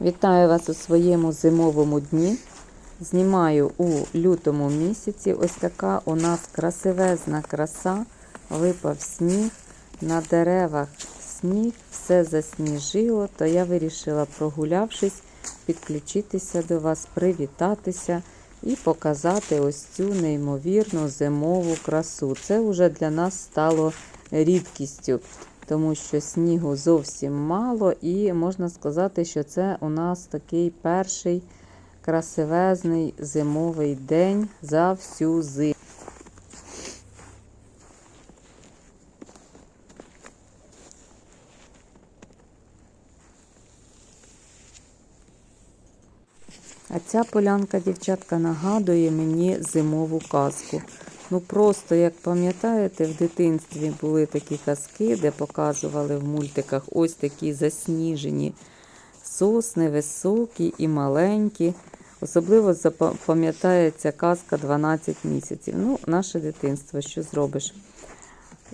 Вітаю вас у своєму зимовому дні. Знімаю у лютому місяці. Ось така у нас красивезна краса. Випав сніг, на деревах сніг, все засніжило, то я вирішила, прогулявшись, підключитися до вас, привітатися і показати ось цю неймовірну зимову красу. Це вже для нас стало рідкістю тому що снігу зовсім мало, і можна сказати, що це у нас такий перший красивезний зимовий день за всю зиму. А ця полянка, дівчатка, нагадує мені зимову казку. Ну просто, як пам'ятаєте, в дитинстві були такі казки, де показували в мультиках ось такі засніжені сосни, високі і маленькі. Особливо запам'ятається казка 12 місяців. Ну, наше дитинство, що зробиш?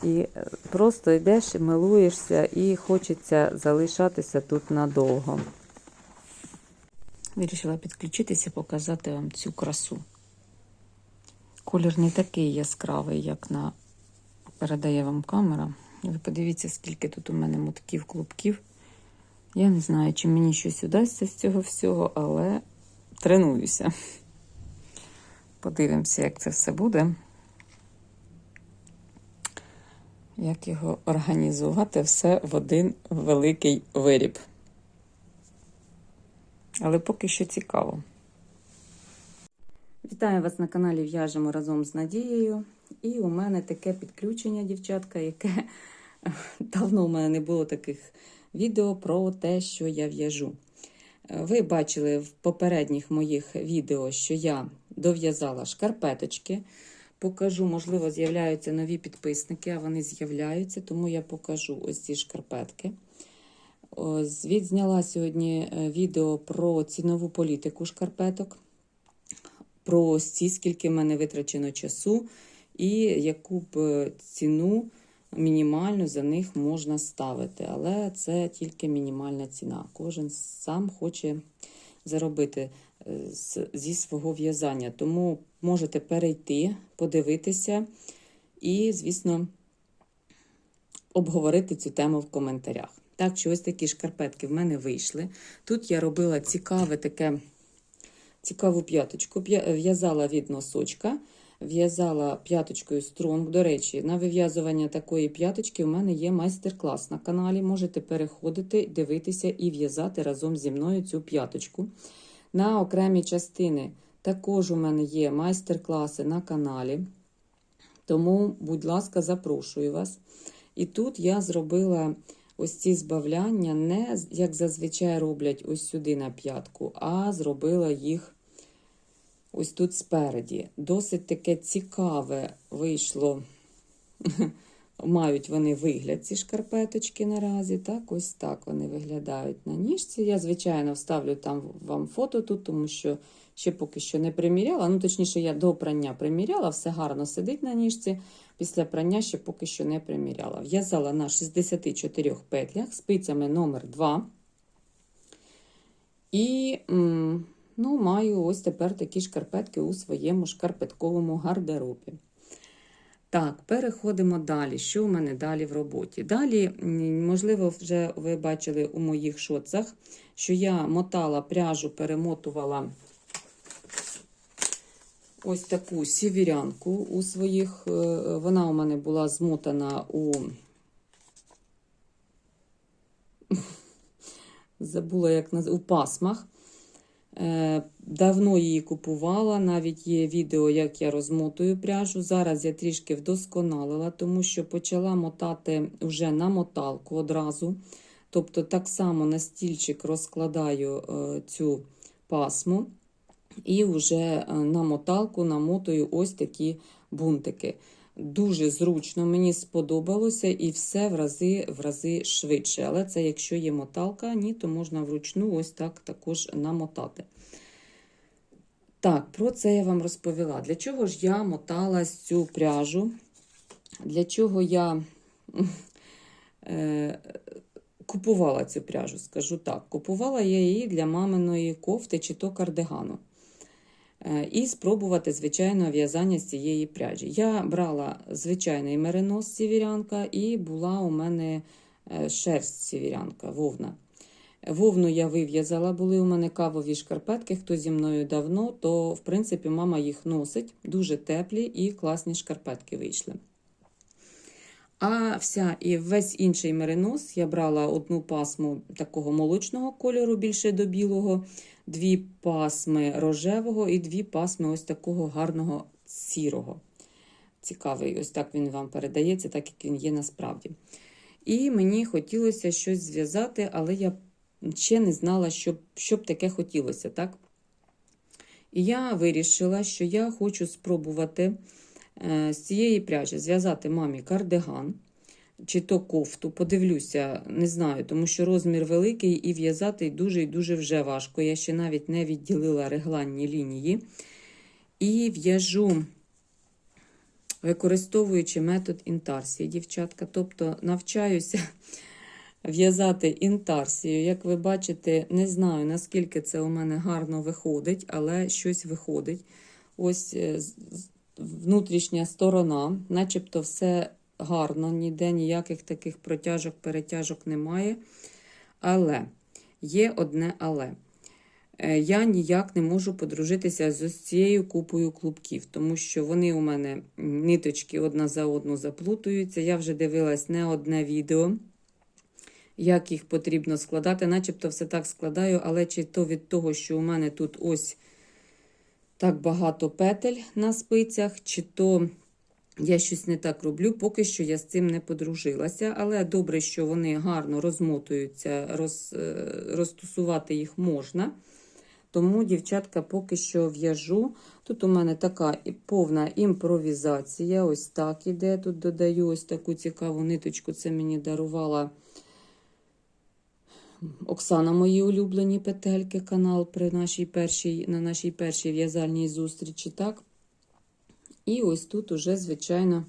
І е, просто йдеш, милуєшся і хочеться залишатися тут надовго. Вирішила підключитися, показати вам цю красу. Колір не такий яскравий, як на передає вам камера. Ви подивіться, скільки тут у мене мотків, клубків. Я не знаю, чи мені щось удасться з цього всього, але тренуюся. Подивимося, як це все буде. Як його організувати все в один великий виріб. Але поки що цікаво. Вітаю вас на каналі В'яжемо разом з Надією. І у мене таке підключення, дівчатка, яке давно у мене не було таких відео про те, що я в'яжу. Ви бачили в попередніх моїх відео, що я дов'язала шкарпеточки. Покажу, можливо, з'являються нові підписники, а вони з'являються, тому я покажу ось ці шкарпетки. Відзняла сьогодні е, відео про цінову політику шкарпеток про ці, скільки в мене витрачено часу, і яку б е, ціну мінімальну за них можна ставити. Але це тільки мінімальна ціна. Кожен сам хоче заробити е, зі свого в'язання. Тому можете перейти, подивитися і, звісно, обговорити цю тему в коментарях. Так, що ось такі шкарпетки в мене вийшли. Тут я робила цікаве таке цікаву п'яточку. В'язала від носочка, в'язала п'яточкою стронг. До речі, на вив'язування такої п'яточки у мене є майстер-клас на каналі. Можете переходити, дивитися і в'язати разом зі мною цю п'яточку. На окремі частини також у мене є майстер-класи на каналі. Тому, будь ласка, запрошую вас. І тут я зробила ось ці збавляння не як зазвичай роблять ось сюди на п'ятку, а зробила їх ось тут спереді. Досить таке цікаве вийшло. Мають вони вигляд, ці шкарпеточки наразі. Так, ось так вони виглядають на ніжці. Я, звичайно, вставлю там вам фото тут, тому що ще поки що не приміряла. Ну, точніше, я до прання приміряла, все гарно сидить на ніжці. Після прання ще поки що не приміряла. В'язала на 64 петлях спицями номер 2 І ну, маю ось тепер такі шкарпетки у своєму шкарпетковому гардеробі. Так, переходимо далі. Що у мене далі в роботі? Далі, можливо, вже ви бачили у моїх шоцах, що я мотала пряжу, перемотувала ось таку сівірянку у своїх. Е, вона у мене була змотана у. Забула, як наз... у пасмах. Е, давно її купувала, навіть є відео, як я розмотую пряжу. Зараз я трішки вдосконалила, тому що почала мотати вже на моталку одразу. Тобто, так само на стільчик розкладаю е, цю пасму. І вже е, на моталку намотую ось такі бунтики. Дуже зручно, мені сподобалося і все в рази в рази швидше. Але це, якщо є моталка, ні, то можна вручну ось так також намотати. Так, про це я вам розповіла. Для чого ж я мотала цю пряжу? Для чого я е, купувала цю пряжу, скажу так. Купувала я її для маминої кофти чи то кардигану. Е, І спробувати, звичайно, в'язання з цієї пряжі. Я брала звичайний меринос сівірянка, і була у мене е, шерсть сівірянка, вовна. Вовну я вив'язала, були у мене кавові шкарпетки. Хто зі мною давно, то в принципі мама їх носить. Дуже теплі і класні шкарпетки вийшли. А вся і весь інший меринос я брала одну пасму такого молочного кольору, більше до білого, дві пасми рожевого і дві пасми ось такого гарного сірого. Цікавий, ось так він вам передається, так як він є насправді. І мені хотілося щось зв'язати, але я ще не знала, що, що б таке хотілося. так? І я вирішила, що я хочу спробувати з цієї пряжі зв'язати мамі кардиган чи то кофту. Подивлюся, не знаю, тому що розмір великий і в'язати дуже і дуже вже важко. Я ще навіть не відділила регланні лінії. І в'яжу, використовуючи метод інтарсії, дівчатка. Тобто навчаюся в'язати інтарсію. Як ви бачите, не знаю, наскільки це у мене гарно виходить, але щось виходить. Ось е, внутрішня сторона, начебто все гарно, ніде ніяких таких протяжок, перетяжок немає. Але є одне але. Е, Я ніяк не можу подружитися з цією купою клубків, тому що вони у мене ниточки одна за одну заплутуються. Я вже дивилась не одне відео, як їх потрібно складати. Начебто все так складаю, але чи то від того, що у мене тут ось так багато петель на спицях, чи то я щось не так роблю, поки що я з цим не подружилася. Але добре, що вони гарно розмотуються, роз, е, розтусувати їх можна. Тому, дівчатка, поки що в'яжу. Тут у мене така повна імпровізація. Ось так іде. Тут додаю ось таку цікаву ниточку. Це мені дарувала Оксана, мої улюблені петельки, канал при нашій першій, на нашій першій в'язальній зустрічі. Так? І ось тут уже, звичайно,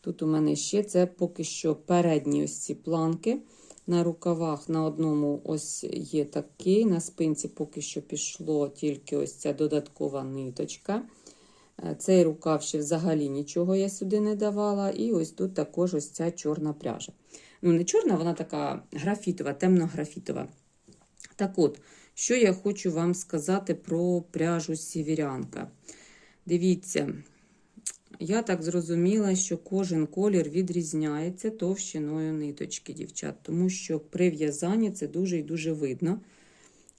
тут у мене ще це поки що передні ось ці планки. На рукавах на одному ось є такий, на спинці поки що пішло тільки ось ця додаткова ниточка. Е, Цей рукав ще взагалі нічого я сюди не давала. І ось тут також ось ця чорна пряжа. Ну, не чорна, вона така графітова, темно-графітова. Так от, що я хочу вам сказати про пряжу сіверянка. Дивіться, я так зрозуміла, що кожен колір відрізняється товщиною ниточки, дівчат, тому що при в'язанні це дуже і дуже видно.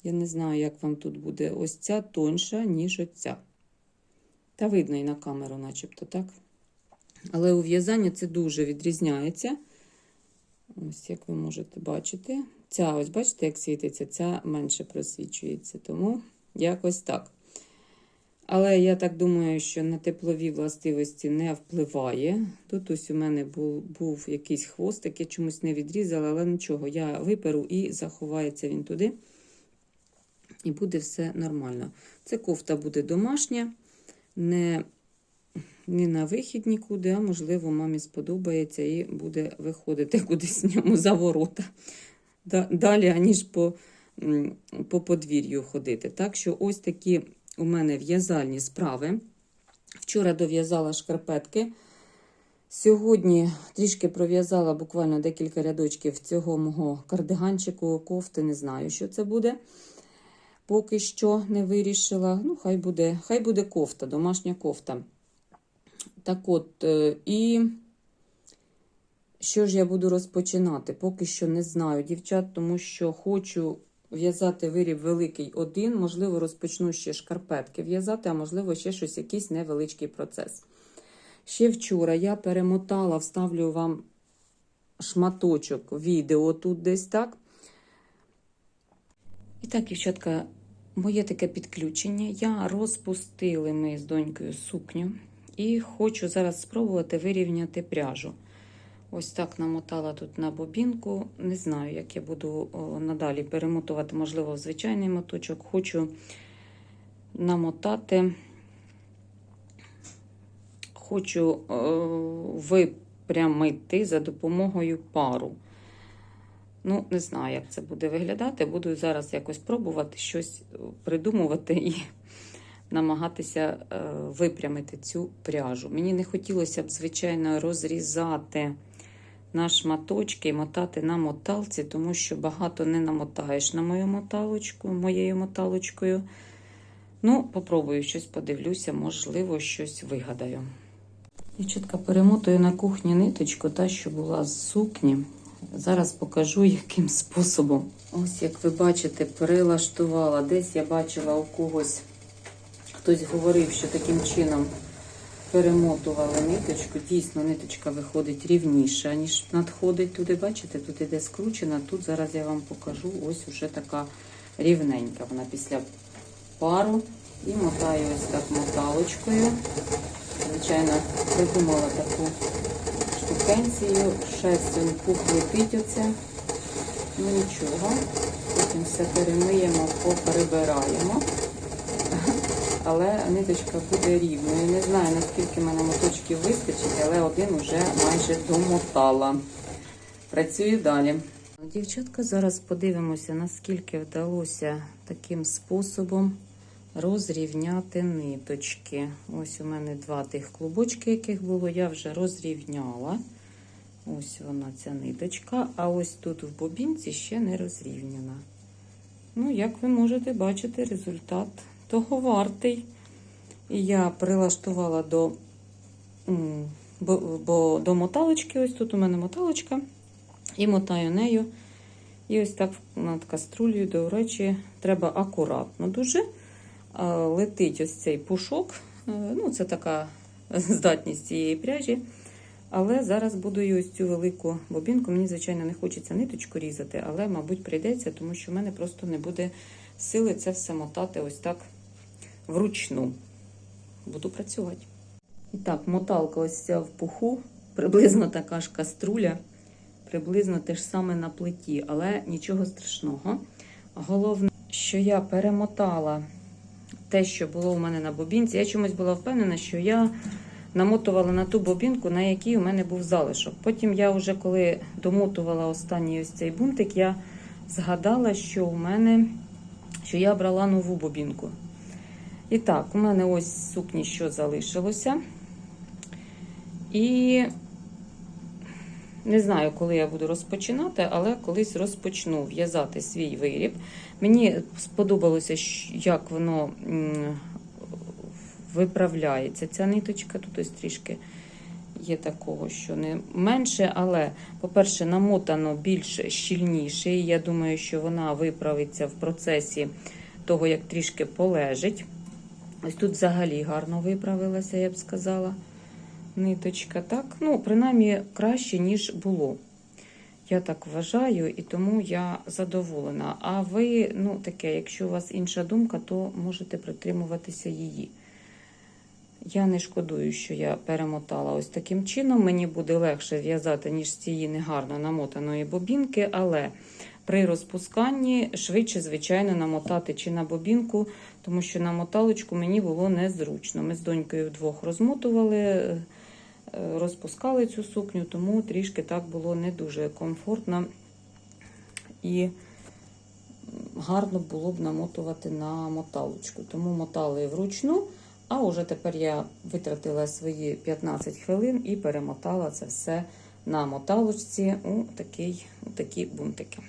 Я не знаю, як вам тут буде ось ця тоньша, ніж оця. Та видно і на камеру, начебто, так? Але у в'язанні це дуже відрізняється. Ось, як ви можете бачити. Ця, ось, бачите, як світиться, ця менше просвічується. Тому якось так. Але я так думаю, що на теплові властивості не впливає. Тут ось у мене був, був якийсь хвостик, я чомусь не відрізала, але нічого, я виперу і заховається він туди. І буде все нормально. Це кофта буде домашня, не, не на вихід нікуди, а можливо, мамі сподобається і буде виходити кудись ньому за ворота. Далі, аніж по, по подвір'ю ходити. Так що ось такі у мене в'язальні справи. Вчора дов'язала шкарпетки. Сьогодні трішки пров'язала буквально декілька рядочків цього мого кардиганчику, кофти, не знаю, що це буде. Поки що не вирішила. Ну, хай буде, хай буде кофта, домашня кофта. Так от, е, і що ж я буду розпочинати? Поки що не знаю, дівчат, тому що хочу в'язати виріб великий один, можливо, розпочну ще шкарпетки в'язати, а можливо, ще щось, якийсь невеличкий процес. Ще вчора я перемотала, вставлю вам шматочок відео тут десь так. І так, дівчатка, моє таке підключення. Я розпустили ми з донькою сукню і хочу зараз спробувати вирівняти пряжу. Ось так намотала тут на бобінку. Не знаю, як я буду надалі перемотувати, можливо, в звичайний моточок. Хочу намотати, хочу випрямити за допомогою пару. Ну, не знаю, як це буде виглядати. Буду зараз якось пробувати щось придумувати і намагатися е, випрямити цю пряжу. Мені не хотілося б, звичайно, розрізати на шматочки і мотати на моталці, тому що багато не намотаєш на мою моталочку, моєю моталочкою. Ну, попробую щось подивлюся, можливо, щось вигадаю. Дівчатка, перемотую на кухні ниточку, та, що була з сукні. Зараз покажу, яким способом. Ось, як ви бачите, перелаштувала. Десь я бачила у когось, хтось говорив, що таким чином перемотували ниточку. Дійсно, ниточка виходить рівніша, ніж надходить туди. Бачите, тут іде скручена. Тут зараз я вам покажу ось уже така рівненька. Вона після пару. І мотаю ось так моталочкою. Звичайно, придумала таку штукенцію. Шерстень пух летить оце. Ну нічого. Потім все перемиємо, поперебираємо. Але ниточка буде рівною. Не знаю, наскільки мене моточків вистачить, але один вже майже домотала. Працюю далі. Дівчатка, зараз подивимося, наскільки вдалося таким способом розрівняти ниточки. Ось у мене два тих клубочки, яких було, я вже розрівняла. Ось вона ця ниточка, а ось тут в бобінці ще не розрівняна. Ну, як ви можете бачити, результат того вартий. І я прилаштувала до, бо, бо, до моталочки. Ось тут у мене моталочка. І мотаю нею. І ось так над каструлею, до речі, треба акуратно дуже. Летить ось цей пушок. Е, Ну, це така здатність цієї пряжі. Але зараз буду ось цю велику бобінку. Мені, звичайно, не хочеться ниточку різати, але, мабуть, прийдеться, тому що в мене просто не буде сили це все мотати ось так вручну. Буду працювати. І так, моталка ось ця в пуху, приблизно така ж каструля, приблизно те ж саме на плиті, але нічого страшного. Головне, що я перемотала те, що було у мене на бобінці. Я чомусь була впевнена, що я намотувала на ту бобінку, на якій у мене був залишок. Потім я вже коли домотувала останній ось цей бунтик, я згадала, що у мене що я брала нову бобінку. І так, у мене ось сукні, що залишилося. І не знаю, коли я буду розпочинати, але колись розпочну в'язати свій виріб. Мені сподобалося, як воно виправляється. Ця ниточка тут ось трішки є такого, що не менше, але, по-перше, намотано більш щільніше. І я думаю, що вона виправиться в процесі того, як трішки полежить. Ось тут взагалі гарно виправилася, я б сказала. Ниточка, так, ну, принаймні, краще, ніж було. Я так вважаю, і тому я задоволена. А ви, ну, таке, якщо у вас інша думка, то можете притримуватися її. Я не шкодую, що я перемотала ось таким чином. Мені буде легше в'язати, ніж з цієї негарно намотаної бобінки, але при розпусканні швидше, звичайно, намотати чи на бобінку, тому що на моталочку мені було незручно. Ми з донькою вдвох розмотували, розпускали цю сукню, тому трішки так було не дуже комфортно і гарно було б намотувати на моталочку. Тому мотали вручну. А уже тепер я витратила свої 15 хвилин і перемотала це все на моталочці у, такий, у такі бунтики.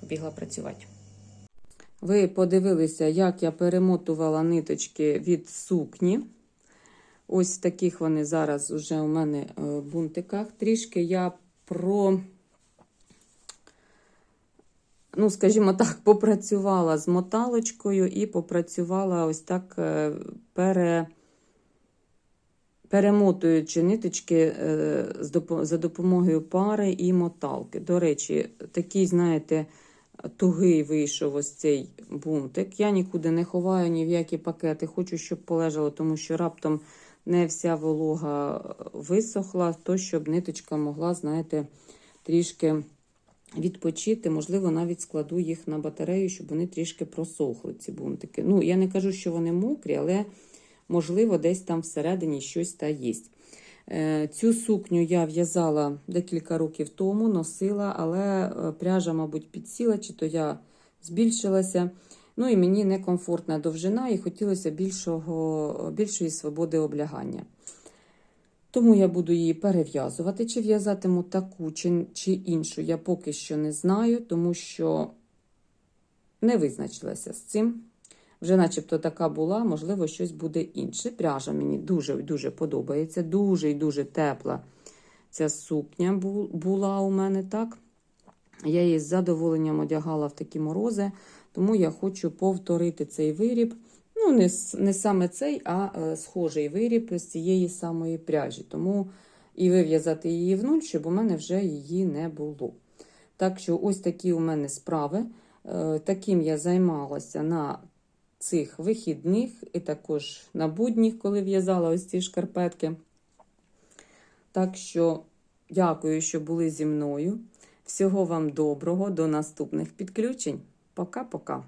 Побігла працювати. Ви подивилися, як я перемотувала ниточки від сукні. Ось таких вони зараз уже у мене в бунтиках. Трішки я про ну, скажімо так, попрацювала з моталочкою і попрацювала ось так е, пере, перемотуючи ниточки е, за допомогою пари і моталки. До речі, такий, знаєте, тугий вийшов ось цей бунтик. Я нікуди не ховаю ні в які пакети. Хочу, щоб полежало, тому що раптом не вся волога висохла, то щоб ниточка могла, знаєте, трішки відпочити, можливо, навіть складу їх на батарею, щоб вони трішки просохли, ці бунтики. Ну, я не кажу, що вони мокрі, але, можливо, десь там всередині щось та є. Е, Цю сукню я в'язала декілька років тому, носила, але е, пряжа, мабуть, підсіла, чи то я збільшилася. Ну і мені некомфортна довжина, і хотілося більшого, більшої свободи облягання. Тому я буду її перев'язувати, чи в'язатиму таку, чи, чи іншу, я поки що не знаю, тому що не визначилася з цим. Вже начебто така була, можливо, щось буде інше. Пряжа мені дуже-дуже подобається. Дуже і дуже тепла ця сукня була у мене так. Я її з задоволенням одягала в такі морози, тому я хочу повторити цей виріб. Ну, не, не саме цей, а е, схожий виріб з цієї самої пряжі. Тому і вив'язати її в нуль, щоб у мене вже її не було. Так що ось такі у мене справи. Е, Таким я займалася на цих вихідних і також на будніх, коли в'язала ось ці шкарпетки. Так що дякую, що були зі мною. Всього вам доброго, до наступних підключень. Пока-пока.